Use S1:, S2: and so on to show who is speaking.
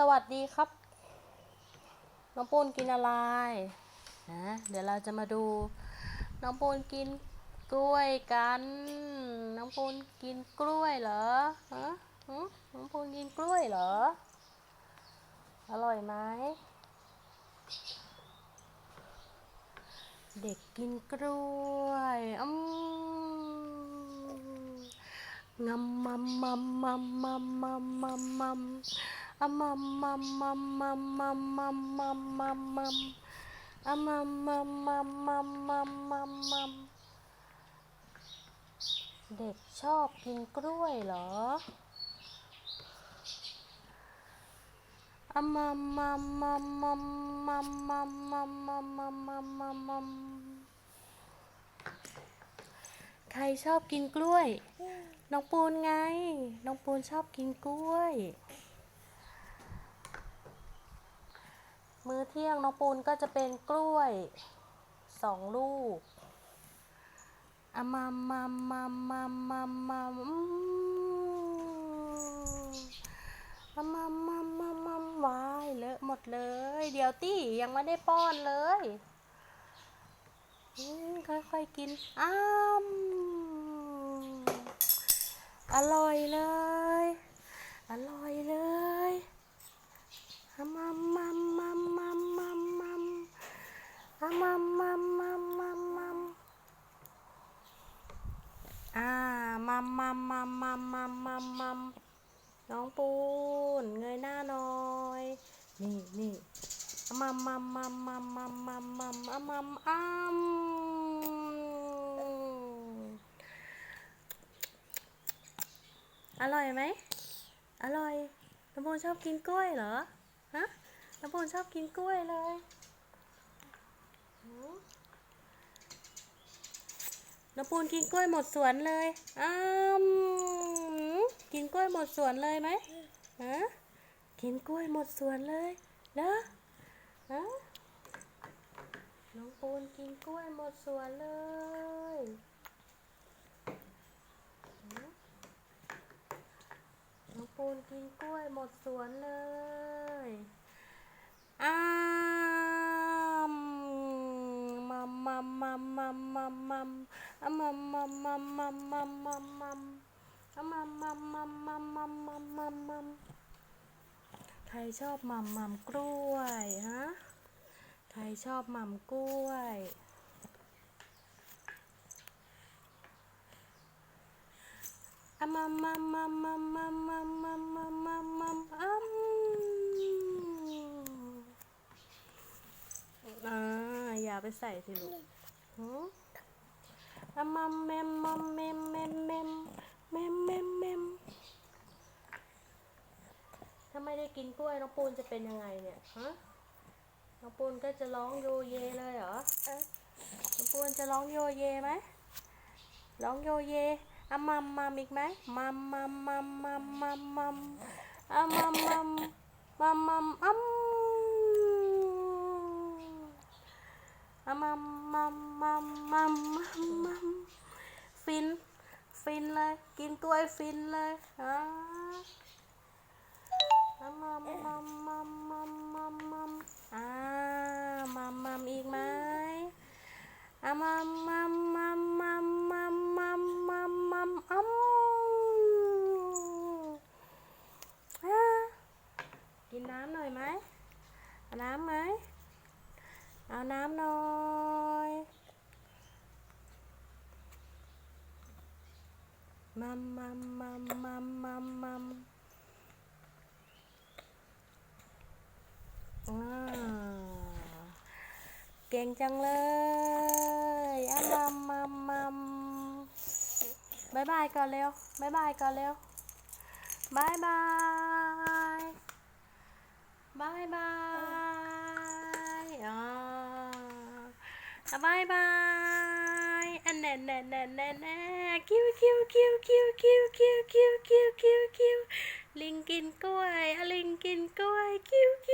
S1: สวัสดีครับ น้องปูนกินอะไรนะเดี๋ยวเราจะมาดู น้องปูนกินกล้วยกัน น้องปูนกินกล้วยเหรอฮะน้องปูนกินกล้วยเหรอ อร่อยไหมเด็กกินกล้วยอืมงำมัมมัมมัมมัมมัมมัมมัม อะมัมมัมมัมมัมมัมมัมมัมมัมมัมอะมัมมัมมัมมัมมัมมัมมัมเด็กชอบกินกล้วยเหรออะมัมมัมมัมมัมมัมมัมมัมมัมมัมมัมมัมมัมใครชอบกินกล้วย น้องปูนไง น้องปูนชอบกินกล้วย มื้อเที่ยงน้องปูนก็จะเป็นกล้วยสองลูกอะมัมมัมมัมมัมมัมมัมอืมอะมัมมัมมัมมัมวายเลอะหมดเลย เดี๋ยวตี้ยังไม่ได้ป้อนเลยอืมค่อยๆกิน อ้ามอร่อยเลย อร่อยเลยอะมัมมัมมัมมัมมัมมัมอะมัมมัมมัมมัมมัมอ่า มัมมัมมัมมัมมัมมัมมัมน้องปูนเงยหน้าหน่อย นี่นี่มัมมัมมัมมัมมัมมัมมัมอะมัมอ้ำอร่อยไหม อร่อยน้ำปูนชอบกินกล้วยเหรอ ฮะน้ำปูนชอบกินกล้วยเลย น้ำปูนกินกล้วยหมดสวนเลยอ้ามกินกล้วยหมดสวนเลยไหมฮะกินกล้วยหมดสวนเลยเนอะฮะน้องปูนกินกล้วยหมดสวนเลยน้องปูนกินกล้วยหมดสวนเลยอ้า มัมอะมัมมัมมัมมัมมัมมัมมัมมัมใครชอบมัมมัมกล้วยฮะใครชอบมัมกล้วยอะมัมมัมมัมมัมมัมมั มมัมมัมมัมมัมอัมอ่าไปใส่สิลูกหืออะมัมแมมมัมแมมแมมแมมแมมแมมแมมถ้าไม่ได้กินกล้วยน้องปูนจะเป็นยังไงเนี่ยฮะน้องปูนก็จะร้องโยเยเลยเหรออน้องปูนจะร้องโยเยไหมร้องโยเยอะมัมมัมอีกไหมมัมมัมมัมมัมมัมมัมอะมัมมัมมัมมัมอัมอะ มัมมัมมัมมัมมัมมัมฟิน ฟินเลย กินกล้วยฟินเลยอ่าอะมัมมัมมัมมัมมัมมัมอ่ามัมมัมอีกไหมอะมัมมัมมัมมัมมัมมัมมัมมัมอัมอ่ากินน้ำหน่อยไหมน้ำไหม เอาน้ำหน่อยมัมมัมมัมมัมมัมมัมเก่งจังเลยอะมัมมัมมัมบายบายก่อนเร็วบายบายก่อนเร็วบายบายบายบายอ๋ออะ บายบายอันแน่แน่แน่แน่แนคิวคิวคิวคิวคิวคิวคิวคิวคิวคิวลิงกินกล้วยอลิงกินกล้วยคิวคิว